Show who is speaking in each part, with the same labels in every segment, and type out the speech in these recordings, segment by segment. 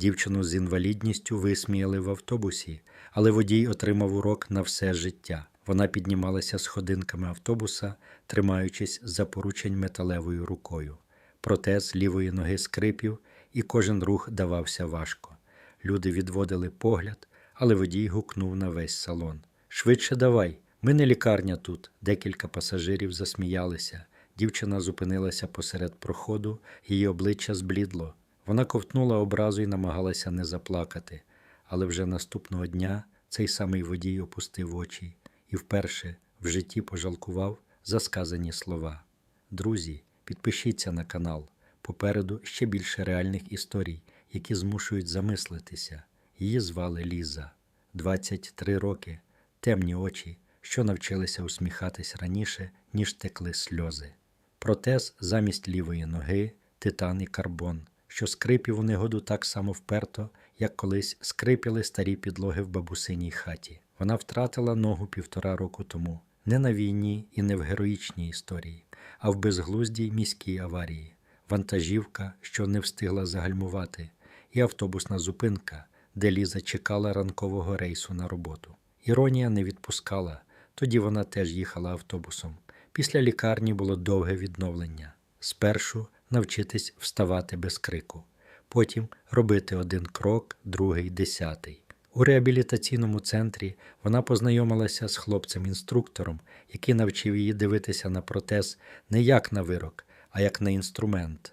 Speaker 1: Дівчину з інвалідністю висміяли в автобусі, але водій отримав урок на все життя. Вона піднімалася сходинками автобуса, тримаючись за поручень металевою рукою. Протез лівої ноги скрипів, і кожен рух давався важко. Люди відводили погляд, але водій гукнув на весь салон. Швидше давай, ми не лікарня тут. Декілька пасажирів засміялися. Дівчина зупинилася посеред проходу, її обличчя зблідло. Вона ковтнула образу і намагалася не заплакати. Але вже наступного дня цей самий водій опустив очі і вперше в житті пожалкував за сказані слова. Друзі, підпишіться на канал. Попереду ще більше реальних історій, які змушують замислитися. Її звали Ліза, 23 роки, темні очі, що навчилися усміхатись раніше, ніж текли сльози. Протез замість лівої ноги, титан і карбон, що скрипів у негоду так само вперто, як колись скрипіли старі підлоги в бабусиній хаті. Вона втратила ногу півтора року тому, не на війні і не в героїчній історії, а в безглуздій міській аварії, вантажівка, що не встигла загальмувати, і автобусна зупинка, де Ліза чекала ранкового рейсу на роботу. Іронія не відпускала, тоді вона теж їхала автобусом. Після лікарні було довге відновлення. Спершу навчитись вставати без крику, потім робити один крок, другий, десятий. У реабілітаційному центрі вона познайомилася з хлопцем-інструктором, який навчив її дивитися на протез не як на вирок, а як на інструмент.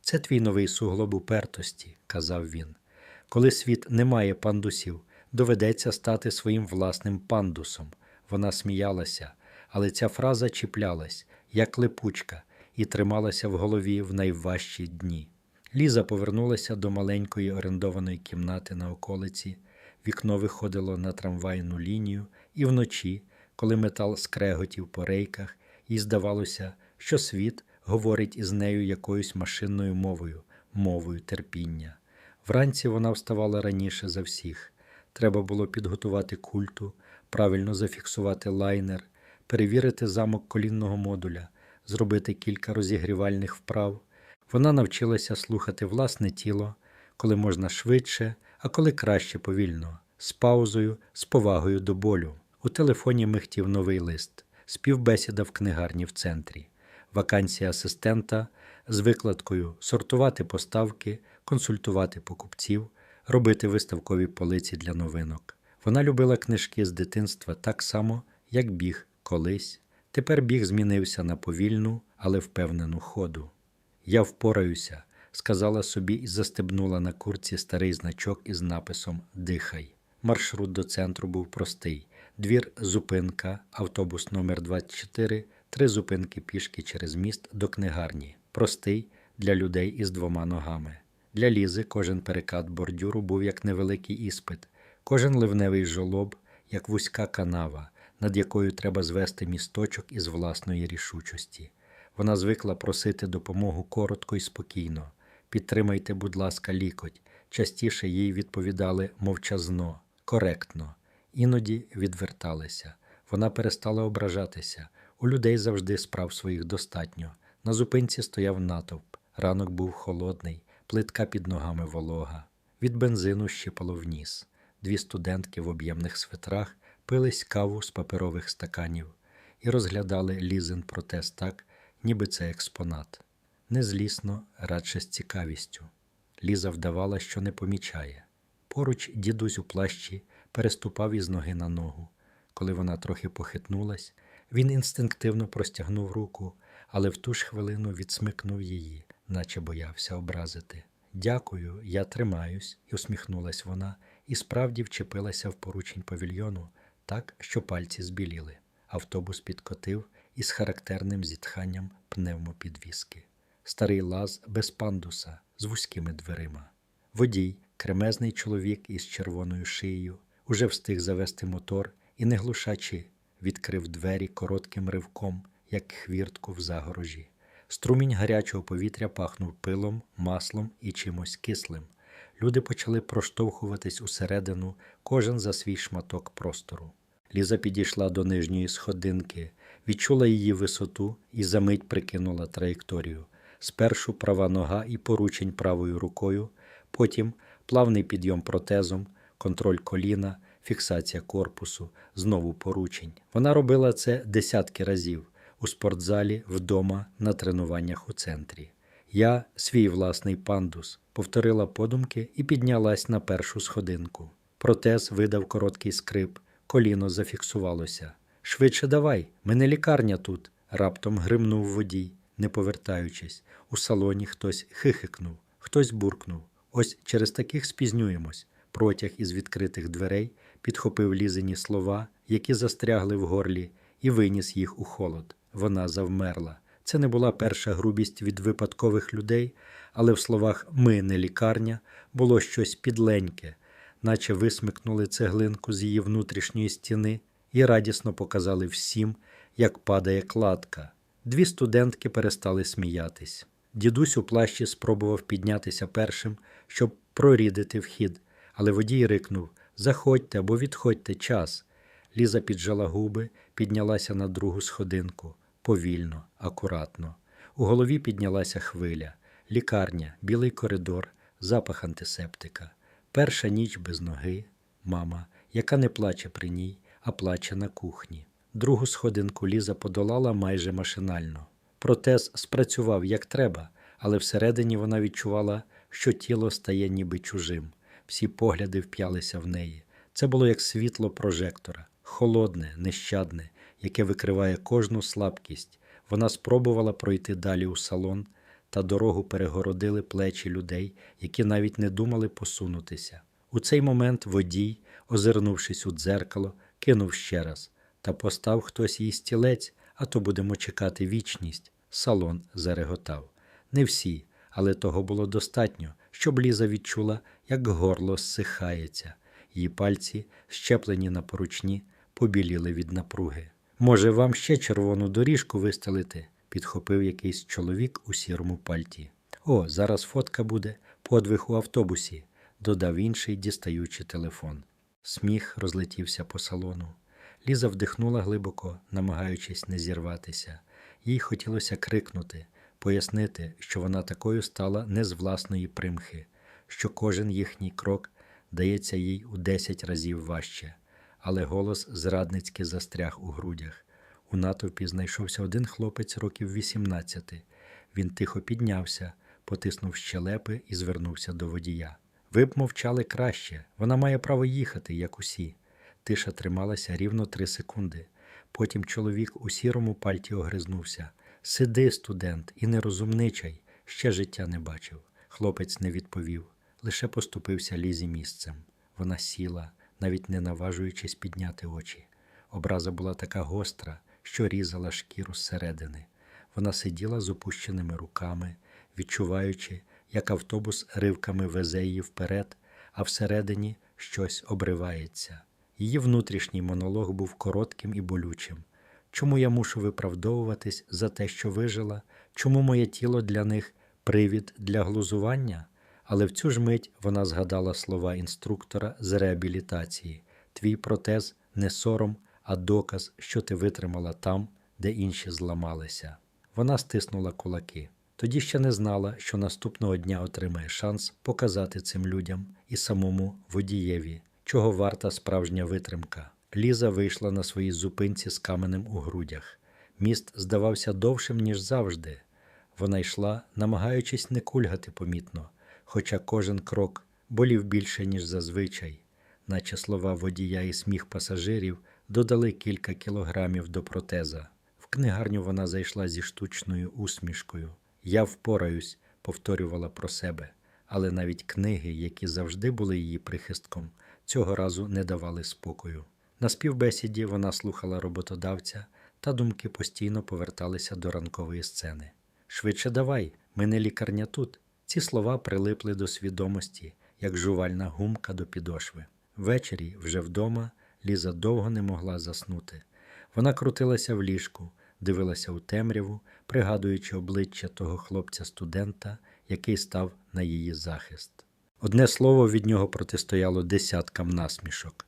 Speaker 1: Це твій новий суглоб упертості, казав він. Коли світ не має пандусів, доведеться стати своїм власним пандусом. Вона сміялася, але ця фраза чіплялась, як липучка, і трималася в голові в найважчі дні. Ліза повернулася до маленької орендованої кімнати на околиці. Вікно виходило на трамвайну лінію, і вночі, коли метал скреготів по рейках, їй здавалося, що світ говорить із нею якоюсь машинною мовою, мовою терпіння. Вранці вона вставала раніше за всіх. Треба було підготувати культу, правильно зафіксувати лайнер, перевірити замок колінного модуля, зробити кілька розігрівальних вправ. Вона навчилася слухати власне тіло, коли можна швидше, а коли краще повільно, з паузою, з повагою до болю. У телефоні михтів новий лист, співбесіда в книгарні в центрі, вакансія асистента з викладкою сортувати поставки, консультувати покупців, робити виставкові полиці для новинок. Вона любила книжки з дитинства так само, як біг колись. Тепер біг змінився на повільну, але впевнену ходу. Я впораюся, сказала собі і застебнула на курці старий значок із написом Дихай. Маршрут до центру був простий: двір, зупинка, автобус номер 24 три зупинки пішки через міст до книгарні. Простий для людей із двома ногами. Для Лізи кожен перекат бордюру був як невеликий іспит, кожен ливневий жолоб, як вузька канава, над якою треба звести місточок із власної рішучості. Вона звикла просити допомогу коротко і спокійно. Підтримайте, будь ласка, лікоть. Частіше їй відповідали мовчазно, коректно, іноді відверталися. Вона перестала ображатися. У людей завжди справ своїх достатньо. На зупинці стояв натовп. Ранок був холодний, плитка під ногами волога. Від бензину щипало в ніс. Дві студентки в об'ємних свитрах пились каву з паперових стаканів і розглядали лізин протест так, ніби це експонат. Незлісно, радше з цікавістю. Ліза вдавала, що не помічає. Поруч дідусь у плащі переступав із ноги на ногу. Коли вона трохи похитнулась, він інстинктивно простягнув руку, але в ту ж хвилину відсмикнув її, наче боявся образити. Дякую, я тримаюсь, усміхнулась вона, і справді вчепилася в поручень павільйону так, що пальці збіліли. Автобус підкотив із характерним зітханням пневмопідвіски. Старий лаз без пандуса з вузькими дверима. Водій, кремезний чоловік із червоною шиєю, уже встиг завести мотор і, не глушачи, відкрив двері коротким ривком, як хвіртку в загорожі. Струмінь гарячого повітря пахнув пилом, маслом і чимось кислим. Люди почали проштовхуватись усередину, кожен за свій шматок простору. Ліза підійшла до нижньої сходинки, відчула її висоту і за мить прикинула траєкторію. Спершу права нога і поручень правою рукою, потім плавний підйом протезом, контроль коліна, фіксація корпусу, знову поручень. Вона робила це десятки разів у спортзалі, вдома, на тренуваннях у центрі. Я, свій власний пандус, повторила подумки і піднялась на першу сходинку. Протез видав короткий скрип, коліно зафіксувалося. Швидше давай, мене лікарня тут. Раптом гримнув водій, не повертаючись. У салоні хтось хихикнув, хтось буркнув. Ось через таких спізнюємось. Протяг із відкритих дверей підхопив лізені слова, які застрягли в горлі, і виніс їх у холод. Вона завмерла. Це не була перша грубість від випадкових людей, але в словах ми не лікарня було щось підленьке, наче висмикнули цеглинку з її внутрішньої стіни і радісно показали всім, як падає кладка. Дві студентки перестали сміятись. Дідусь у плащі спробував піднятися першим, щоб прорідити вхід, але водій рикнув Заходьте або відходьте час. Ліза піджала губи, піднялася на другу сходинку повільно, акуратно. У голові піднялася хвиля, лікарня, білий коридор, запах антисептика. Перша ніч без ноги, мама, яка не плаче при ній, а плаче на кухні. Другу сходинку Ліза подолала майже машинально. Протез спрацював як треба, але всередині вона відчувала, що тіло стає ніби чужим. Всі погляди вп'ялися в неї. Це було як світло прожектора, холодне, нещадне, яке викриває кожну слабкість. Вона спробувала пройти далі у салон, та дорогу перегородили плечі людей, які навіть не думали посунутися. У цей момент водій, озирнувшись у дзеркало, кинув ще раз та постав хтось їй стілець, а то будемо чекати вічність. Салон зареготав. Не всі, але того було достатньо, щоб Ліза відчула, як горло зсихається. Її пальці, щеплені на поручні, побіліли від напруги. Може, вам ще червону доріжку вистелити? Підхопив якийсь чоловік у сірому пальті. О, зараз фотка буде, подвиг у автобусі, додав інший, дістаючи телефон. Сміх розлетівся по салону. Ліза вдихнула глибоко, намагаючись не зірватися. Їй хотілося крикнути, пояснити, що вона такою стала не з власної примхи, що кожен їхній крок дається їй у десять разів важче, але голос зрадницьки застряг у грудях. У натовпі знайшовся один хлопець років 18. Він тихо піднявся, потиснув щелепи і звернувся до водія. Ви б мовчали краще, вона має право їхати, як усі. Тиша трималася рівно три секунди. Потім чоловік у сірому пальті огризнувся. Сиди, студент, і не розумничай, ще життя не бачив. Хлопець не відповів, лише поступився лізі місцем. Вона сіла, навіть не наважуючись підняти очі. Образа була така гостра, що різала шкіру зсередини. Вона сиділа з опущеними руками, відчуваючи, як автобус ривками везе її вперед, а всередині щось обривається. Її внутрішній монолог був коротким і болючим. Чому я мушу виправдовуватись за те, що вижила? Чому моє тіло для них привід для глузування? Але в цю ж мить вона згадала слова інструктора з реабілітації: Твій протез не сором, а доказ, що ти витримала там, де інші зламалися. Вона стиснула кулаки. Тоді ще не знала, що наступного дня отримає шанс показати цим людям і самому водієві, чого варта справжня витримка. Ліза вийшла на своїй зупинці з каменем у грудях. Міст здавався довшим, ніж завжди. Вона йшла, намагаючись не кульгати помітно, хоча кожен крок болів більше, ніж зазвичай, наче слова водія і сміх пасажирів додали кілька кілограмів до протеза. В книгарню вона зайшла зі штучною усмішкою. Я впораюсь, повторювала про себе, але навіть книги, які завжди були її прихистком, цього разу не давали спокою. На співбесіді вона слухала роботодавця, та думки постійно поверталися до ранкової сцени. Швидше давай, ми не лікарня тут. Ці слова прилипли до свідомості, як жувальна гумка до підошви. Ввечері, вже вдома, Ліза довго не могла заснути. Вона крутилася в ліжку, дивилася у темряву, пригадуючи обличчя того хлопця-студента, який став на її захист. Одне слово від нього протистояло десяткам насмішок.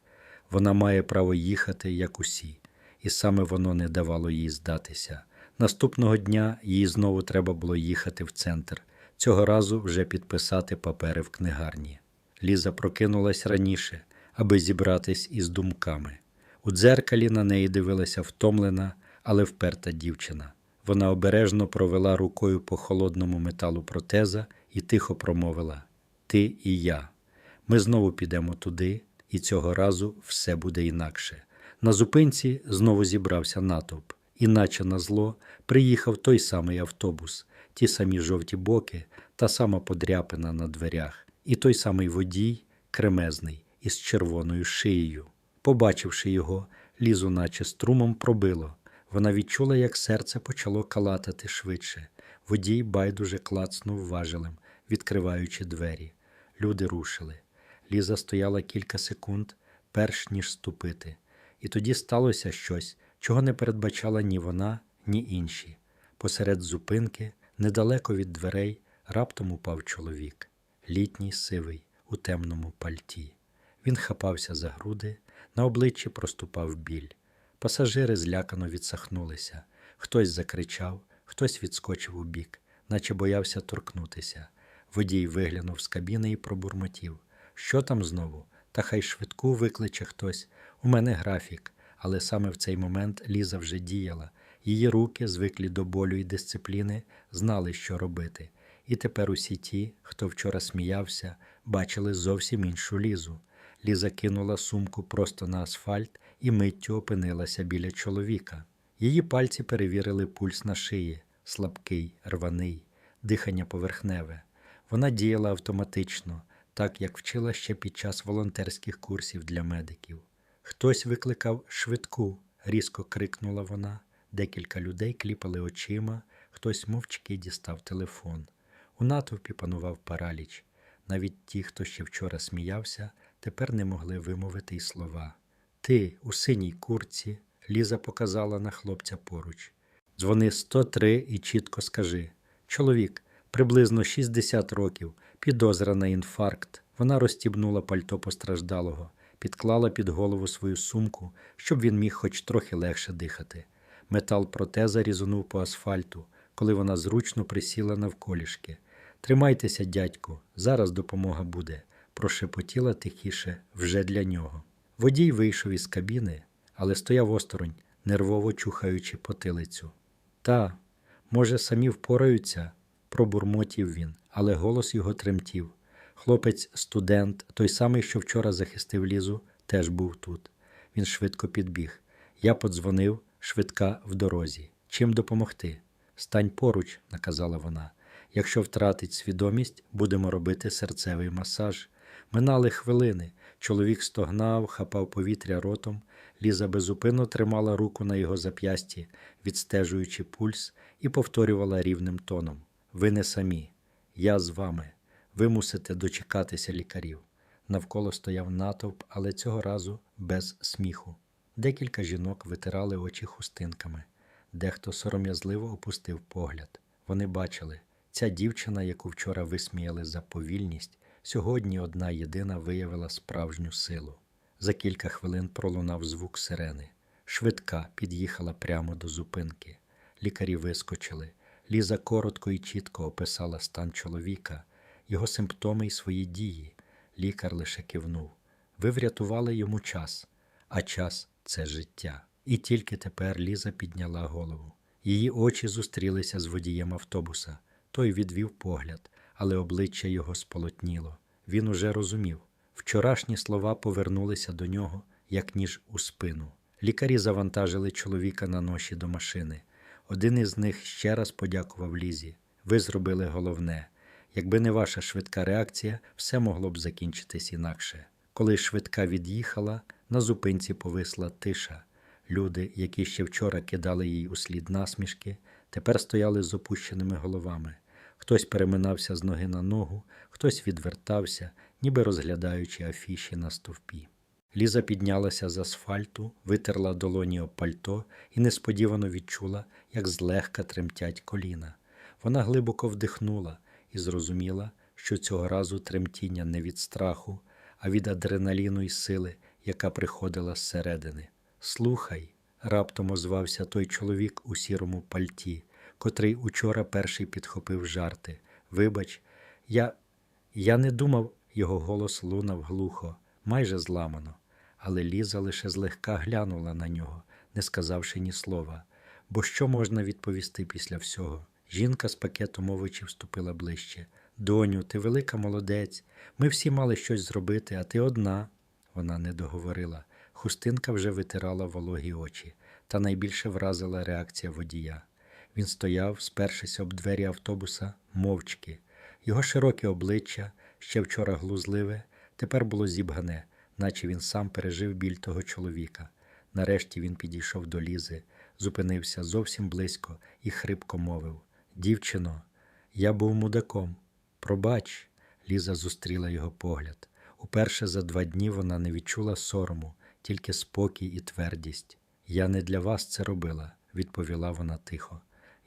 Speaker 1: Вона має право їхати, як усі, і саме воно не давало їй здатися. Наступного дня їй знову треба було їхати в центр, цього разу вже підписати папери в книгарні. Ліза прокинулась раніше, аби зібратись із думками. У дзеркалі на неї дивилася втомлена, але вперта дівчина. Вона обережно провела рукою по холодному металу протеза і тихо промовила: Ти і я. Ми знову підемо туди, і цього разу все буде інакше. На зупинці знову зібрався натовп, іначе на зло приїхав той самий автобус, ті самі жовті боки, та сама подряпина на дверях, і той самий водій, кремезний, із червоною шиєю. Побачивши його, лізу, наче струмом пробило. Вона відчула, як серце почало калатати швидше. Водій байдуже клацнув важелем, відкриваючи двері. Люди рушили. Ліза стояла кілька секунд, перш ніж ступити. І тоді сталося щось, чого не передбачала ні вона, ні інші. Посеред зупинки, недалеко від дверей, раптом упав чоловік, літній сивий, у темному пальті. Він хапався за груди, на обличчі проступав біль. Пасажири злякано відсахнулися. Хтось закричав, хтось відскочив у бік, наче боявся торкнутися. Водій виглянув з кабіни і пробурмотів. Що там знову? Та хай швидку викличе хтось. У мене графік. Але саме в цей момент Ліза вже діяла. Її руки, звиклі до болю і дисципліни, знали, що робити. І тепер усі ті, хто вчора сміявся, бачили зовсім іншу лізу. Ліза кинула сумку просто на асфальт і миттю опинилася біля чоловіка. Її пальці перевірили пульс на шиї, слабкий, рваний, дихання поверхневе. Вона діяла автоматично, так як вчила ще під час волонтерських курсів для медиків. Хтось викликав швидку, різко крикнула вона. Декілька людей кліпали очима, хтось мовчки дістав телефон. У натовпі панував параліч. Навіть ті, хто ще вчора сміявся, тепер не могли вимовити й слова. Ти у синій курці, Ліза показала на хлопця поруч. Дзвони 103 і чітко скажи. Чоловік, приблизно 60 років, підозра на інфаркт. Вона розстібнула пальто постраждалого, підклала під голову свою сумку, щоб він міг хоч трохи легше дихати. Метал протеза різонув по асфальту, коли вона зручно присіла навколішки. Тримайтеся, дядьку, зараз допомога буде, прошепотіла тихіше вже для нього. Водій вийшов із кабіни, але стояв осторонь, нервово чухаючи потилицю. Та, може, самі впораються, пробурмотів він, але голос його тремтів. Хлопець, студент, той самий, що вчора захистив лізу, теж був тут. Він швидко підбіг. Я подзвонив, швидка в дорозі. Чим допомогти? Стань поруч, наказала вона. Якщо втратить свідомість, будемо робити серцевий масаж. Минали хвилини. Чоловік стогнав, хапав повітря ротом. Ліза безупинно тримала руку на його зап'ясті, відстежуючи пульс, і повторювала рівним тоном: Ви не самі, я з вами. Ви мусите дочекатися лікарів. Навколо стояв натовп, але цього разу без сміху. Декілька жінок витирали очі хустинками. Дехто сором'язливо опустив погляд. Вони бачили, ця дівчина, яку вчора висміяли за повільність, сьогодні одна єдина виявила справжню силу. За кілька хвилин пролунав звук сирени. Швидка під'їхала прямо до зупинки. Лікарі вискочили. Ліза коротко і чітко описала стан чоловіка, його симптоми і свої дії. Лікар лише кивнув. Ви врятували йому час, а час це життя. І тільки тепер Ліза підняла голову. Її очі зустрілися з водієм автобуса. Той відвів погляд, але обличчя його сполотніло. Він уже розумів. Вчорашні слова повернулися до нього, як ніж у спину. Лікарі завантажили чоловіка на ноші до машини. Один із них ще раз подякував Лізі. Ви зробили головне. Якби не ваша швидка реакція, все могло б закінчитись інакше. Коли швидка від'їхала, на зупинці повисла тиша. Люди, які ще вчора кидали їй у слід насмішки, тепер стояли з опущеними головами. Хтось переминався з ноги на ногу, хтось відвертався, ніби розглядаючи афіші на стовпі. Ліза піднялася з асфальту, витерла долоні об пальто і несподівано відчула, як злегка тремтять коліна. Вона глибоко вдихнула і зрозуміла, що цього разу тремтіння не від страху, а від адреналіну і сили, яка приходила зсередини. Слухай, раптом озвався той чоловік у сірому пальті, котрий учора перший підхопив жарти. Вибач, я, я не думав, Його голос лунав глухо, майже зламано, але Ліза лише злегка глянула на нього, не сказавши ні слова. Бо що можна відповісти після всього? Жінка з пакетом овочів вступила ближче. Доню, ти велика молодець. Ми всі мали щось зробити, а ти одна. Вона не договорила. Хустинка вже витирала вологі очі, та найбільше вразила реакція водія. Він стояв, спершись об двері автобуса, мовчки. Його широке обличчя, ще вчора глузливе, тепер було зібгане, наче він сам пережив біль того чоловіка. Нарешті він підійшов до Лізи, зупинився зовсім близько і хрипко мовив: Дівчино, я був мудаком. Пробач, Ліза зустріла його погляд. Уперше за два дні вона не відчула сорому, тільки спокій і твердість. Я не для вас це робила, відповіла вона тихо.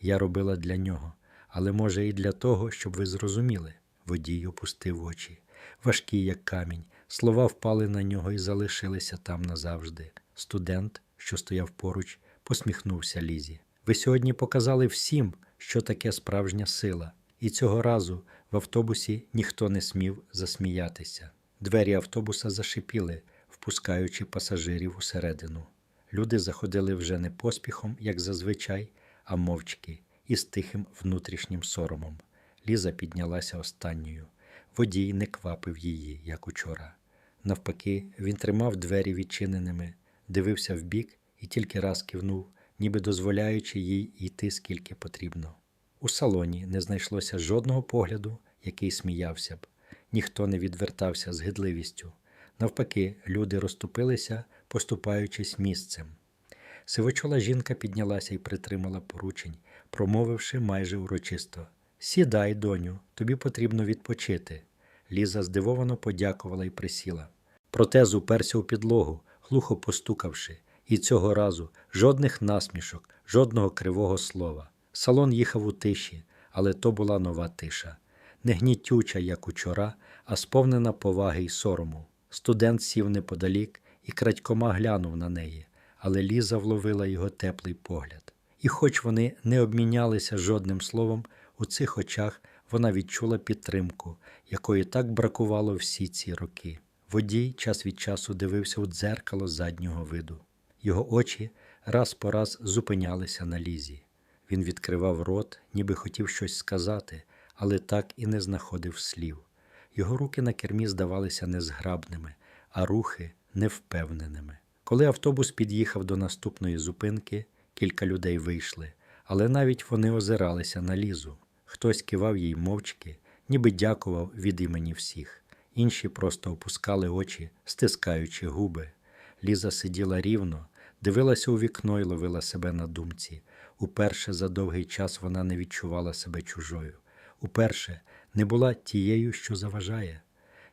Speaker 1: Я робила для нього, але може і для того, щоб ви зрозуміли. Водій опустив очі. Важкі, як камінь, слова впали на нього і залишилися там назавжди. Студент, що стояв поруч, посміхнувся Лізі. Ви сьогодні показали всім, що таке справжня сила, і цього разу в автобусі ніхто не смів засміятися. Двері автобуса зашипіли, впускаючи пасажирів усередину. Люди заходили вже не поспіхом, як зазвичай, а мовчки, і з тихим внутрішнім соромом. Ліза піднялася останньою. Водій не квапив її, як учора. Навпаки, він тримав двері відчиненими, дивився вбік і тільки раз кивнув, ніби дозволяючи їй йти скільки потрібно. У салоні не знайшлося жодного погляду, який сміявся б. Ніхто не відвертався з гидливістю. Навпаки, люди розступилися, поступаючись місцем. Сивочола жінка піднялася і притримала поручень, промовивши майже урочисто: Сідай, доню, тобі потрібно відпочити. Ліза здивовано подякувала і присіла. Протез уперся у підлогу, глухо постукавши, і цього разу жодних насмішок, жодного кривого слова. Салон їхав у тиші, але то була нова тиша, не гнітюча, як учора, а сповнена поваги й сорому. Студент сів неподалік і крадькома глянув на неї, але Ліза вловила його теплий погляд. І, хоч вони не обмінялися жодним словом, у цих очах вона відчула підтримку, якої так бракувало всі ці роки. Водій час від часу дивився у дзеркало заднього виду. Його очі раз по раз зупинялися на лізі. Він відкривав рот, ніби хотів щось сказати, але так і не знаходив слів. Його руки на кермі здавалися незграбними, а рухи невпевненими. Коли автобус під'їхав до наступної зупинки, кілька людей вийшли, але навіть вони озиралися на лізу. Хтось кивав їй мовчки, ніби дякував від імені всіх. Інші просто опускали очі, стискаючи губи. Ліза сиділа рівно, дивилася у вікно і ловила себе на думці. Уперше за довгий час вона не відчувала себе чужою. Уперше не була тією, що заважає.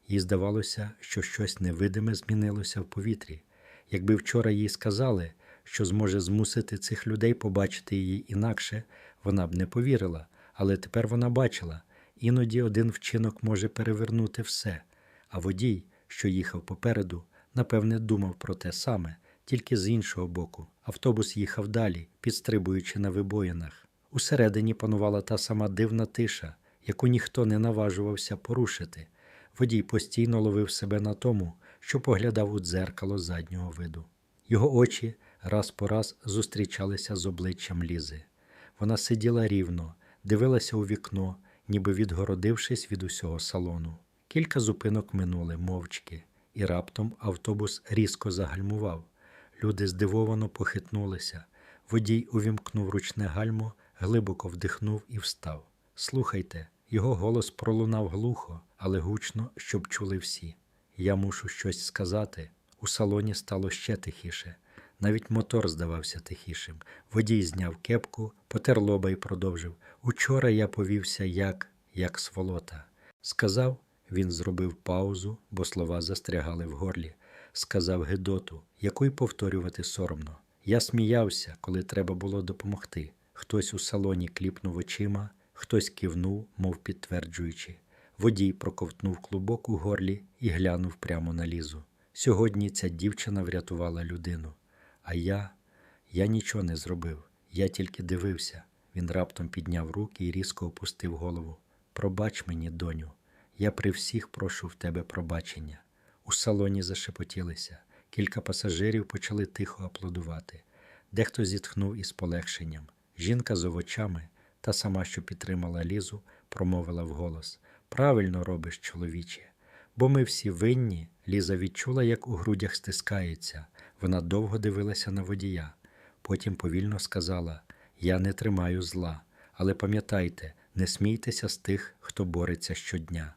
Speaker 1: Їй здавалося, що щось невидиме змінилося в повітрі. Якби вчора їй сказали, що зможе змусити цих людей побачити її інакше, вона б не повірила, але тепер вона бачила іноді один вчинок може перевернути все, а водій, що їхав попереду, напевне, думав про те саме, тільки з іншого боку. Автобус їхав далі, підстрибуючи на вибоїнах. Усередині панувала та сама дивна тиша, яку ніхто не наважувався порушити. Водій постійно ловив себе на тому, що поглядав у дзеркало заднього виду. Його очі раз по раз зустрічалися з обличчям Лізи. Вона сиділа рівно, дивилася у вікно, ніби відгородившись від усього салону. Кілька зупинок минули мовчки, і раптом автобус різко загальмував. Люди здивовано похитнулися. Водій увімкнув ручне гальмо, глибоко вдихнув і встав. Слухайте, його голос пролунав глухо, але гучно, щоб чули всі. Я мушу щось сказати. У салоні стало ще тихіше. Навіть мотор здавався тихішим. Водій зняв кепку, потер лоба і продовжив. Учора я повівся як, як сволота. Сказав, він зробив паузу, бо слова застрягали в горлі. Сказав Гедоту, яку й повторювати соромно. Я сміявся, коли треба було допомогти. Хтось у салоні кліпнув очима, хтось кивнув, мов підтверджуючи. Водій проковтнув клубок у горлі і глянув прямо на лізу. Сьогодні ця дівчина врятувала людину. А я, я нічого не зробив, я тільки дивився. Він раптом підняв руки і різко опустив голову. Пробач мені, доню, Я при всіх прошу в тебе пробачення. У салоні зашепотілися. Кілька пасажирів почали тихо аплодувати. Дехто зітхнув із полегшенням. Жінка з овочами, та сама, що підтримала Лізу, промовила вголос: Правильно робиш, чоловіче. Бо ми всі винні. Ліза відчула, як у грудях стискається. Вона довго дивилася на водія. Потім повільно сказала: Я не тримаю зла, але пам'ятайте, не смійтеся з тих, хто бореться щодня,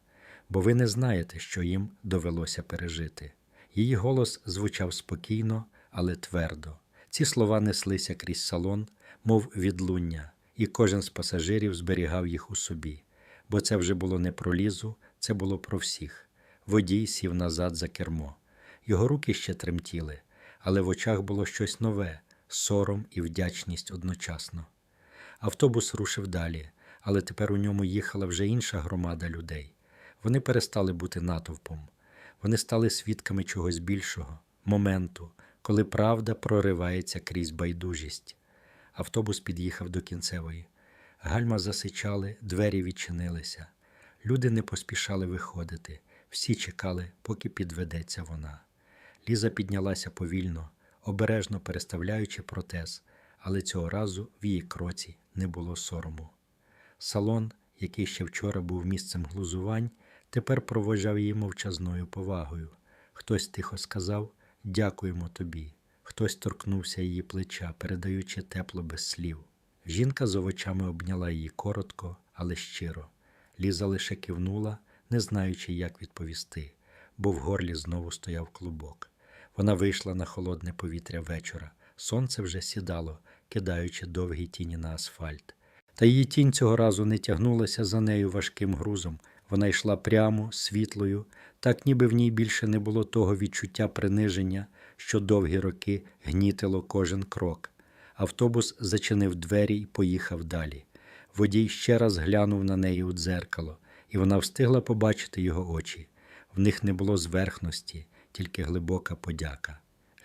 Speaker 1: бо ви не знаєте, що їм довелося пережити. Її голос звучав спокійно, але твердо. Ці слова неслися крізь салон, мов відлуння, і кожен з пасажирів зберігав їх у собі, бо це вже було не про лізу, це було про всіх. Водій сів назад за кермо. Його руки ще тремтіли, але в очах було щось нове, сором і вдячність одночасно. Автобус рушив далі, але тепер у ньому їхала вже інша громада людей. Вони перестали бути натовпом. Вони стали свідками чогось більшого, моменту, коли правда проривається крізь байдужість. Автобус під'їхав до кінцевої. Гальма засичали, двері відчинилися. Люди не поспішали виходити, всі чекали, поки підведеться вона. Ліза піднялася повільно, обережно переставляючи протез, але цього разу в її кроці не було сорому. Салон, який ще вчора був місцем глузувань, тепер проводжав її мовчазною повагою. Хтось тихо сказав Дякуємо тобі. Хтось торкнувся її плеча, передаючи тепло без слів. Жінка з овочами обняла її коротко, але щиро. Ліза лише кивнула, не знаючи, як відповісти, бо в горлі знову стояв клубок. Вона вийшла на холодне повітря вечора. Сонце вже сідало, кидаючи довгі тіні на асфальт. Та її тінь цього разу не тягнулася за нею важким грузом. Вона йшла прямо, світлою, так ніби в ній більше не було того відчуття приниження, що довгі роки гнітило кожен крок. Автобус зачинив двері і поїхав далі. Водій ще раз глянув на неї у дзеркало, і вона встигла побачити його очі. В них не було зверхності, тільки глибока подяка.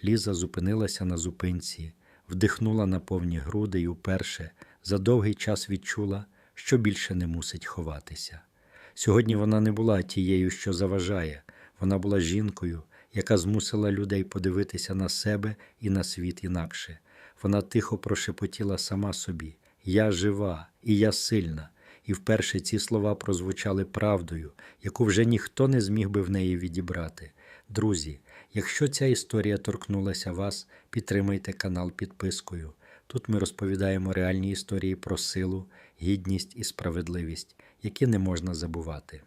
Speaker 1: Ліза зупинилася на зупинці, вдихнула на повні груди і уперше за довгий час відчула, що більше не мусить ховатися. Сьогодні вона не була тією, що заважає, вона була жінкою, яка змусила людей подивитися на себе і на світ інакше. Вона тихо прошепотіла сама собі: Я жива і я сильна. І вперше ці слова прозвучали правдою, яку вже ніхто не зміг би в неї відібрати. Друзі, якщо ця історія торкнулася вас, підтримайте канал підпискою. Тут ми розповідаємо реальні історії про силу, гідність і справедливість, які не можна забувати.